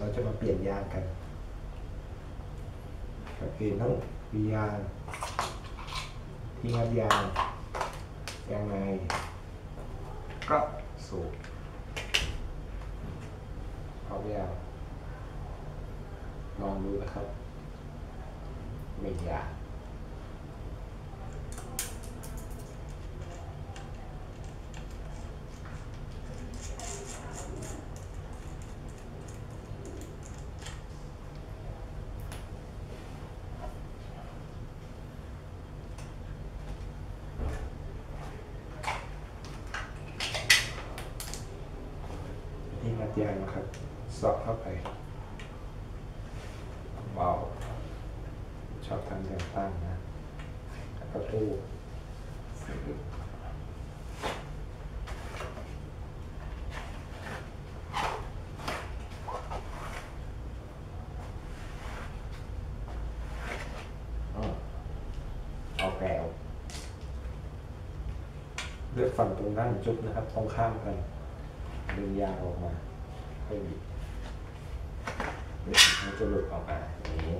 เราจะมาเปลี่ยนยางกันก็คือต้องมียางที่งัดยางยางในก็สูบเอายางลองดูนะครับไม่ยาก ที่มั ดยางครับ สอดเข้าไปเบาชอบทำอย่งตั้งนะแล้วก็ตู้เอาแกวเลือกฝั่งตรงด้านจุดนะครับ ตรงข้ามกันดึงยางออกมา ค่อยบิดบิดมันจะหลุดออกมาอย่างนี้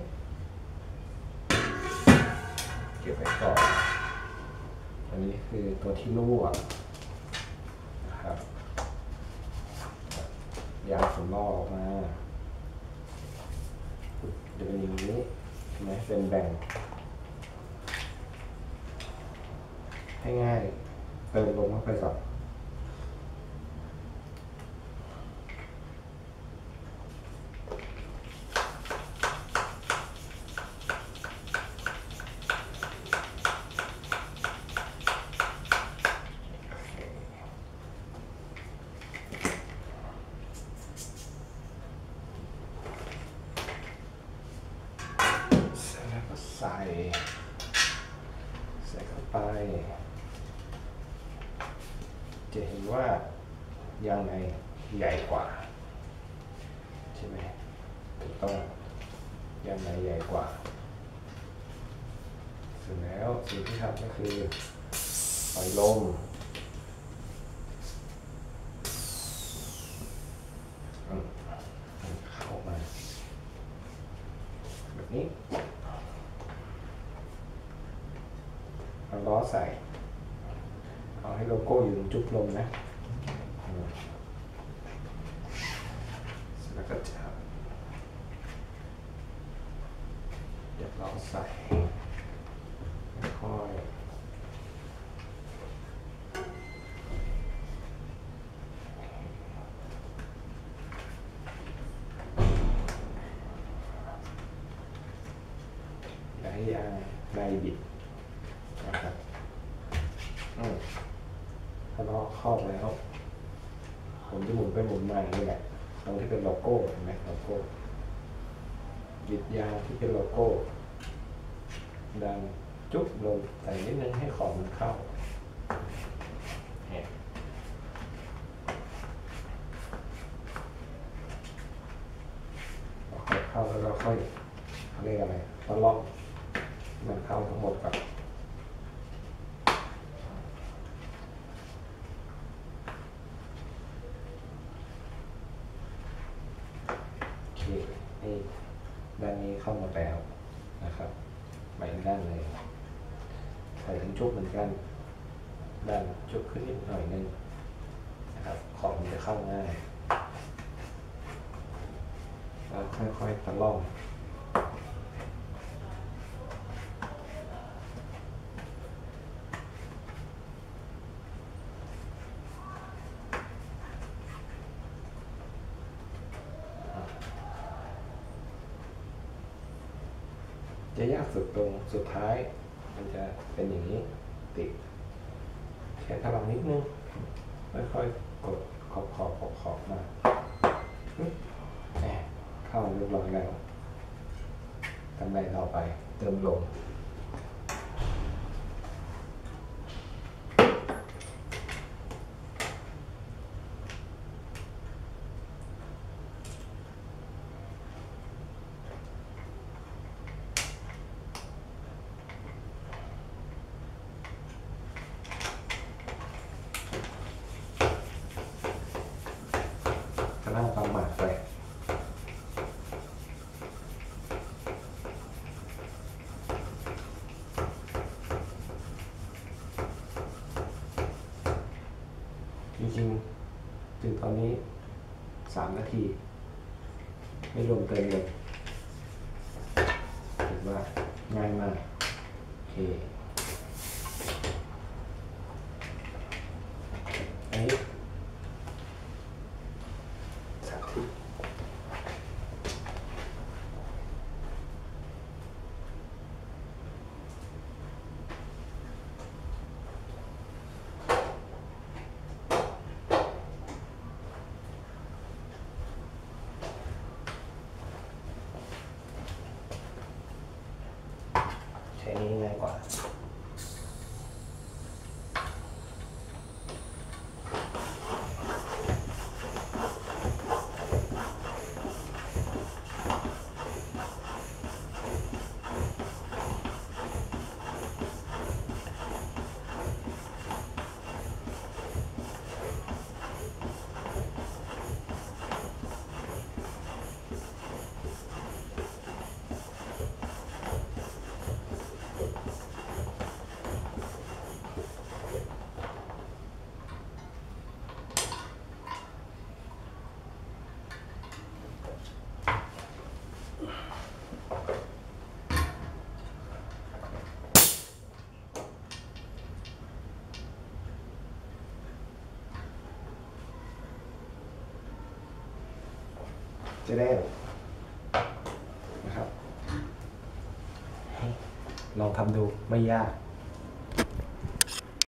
เก็บไว้ก่อน อันนี้คือตัวที่รั่วนะครับยางสำรอกออกมาจะเป็นอย่างนี้ใช่ไหมเป็นแบ่งให้ง่ายเติมลมเข้าไปก่อน เสร็จแล้วก็ ใส่ ใส่เข้าไป จะเห็นว่ายางในใหญ่กว่า ใช่ไหมถูกต้องยางในใหญ่กว่า เสร็จแล้วสิ่งที่ทำก็คือปล่อยลมอืมเข้ามา แบบนี้เอาล้อ ใส่เอาให้โลโก้อยู่ตรงจุกลมนะอืมแล้วก็จะเดี๋ยวล้อใส่ค่อยๆอย่าให้ยางในบิดนะครับอืม ถ้าล้อเขาแล้ว ผมจะหมุนไปหมุนมาอย่างนี่แหละตรงที่เป็นโลโก้เห็นไหมโลโก้บิดยาที่เป็นโลโก้ดันจุ๊บลงใส่นิดนึงให้ของมันเข้าเนี่ยพอเข้าแล้วเราค่อยเรียกอะไรตะล่อมมันเข้าทั้งหมดก่อนโอเคนี่ด้านนี้ เข้ามาแล้วนะครับไปอีกด้านเลยใส่ถึงจุกเหมือนกันดันจุกขึ้นนิดหน่อยนึงนะครับ ของมันจะเข้าง่ายแล้วค่อยๆตะล่อม จะยากสุดตรงสุดท้าย มันจะเป็นอย่างนี้ติดแค่พลังนิดนึงค่อยๆกดขอบขอบขอบขอบมาปึ๊บเข้าเรียบร้อยแล้วทำไรต่อไปเติมลมกำลังประมาทไป จริงถึงตอนนี้สามนาที ไม่รวมเกินเลยถือว่าง่ายมากโอเคอันนี้ ใช้นี้ง่า จะได้นะครับลองทำดูไม่ยาก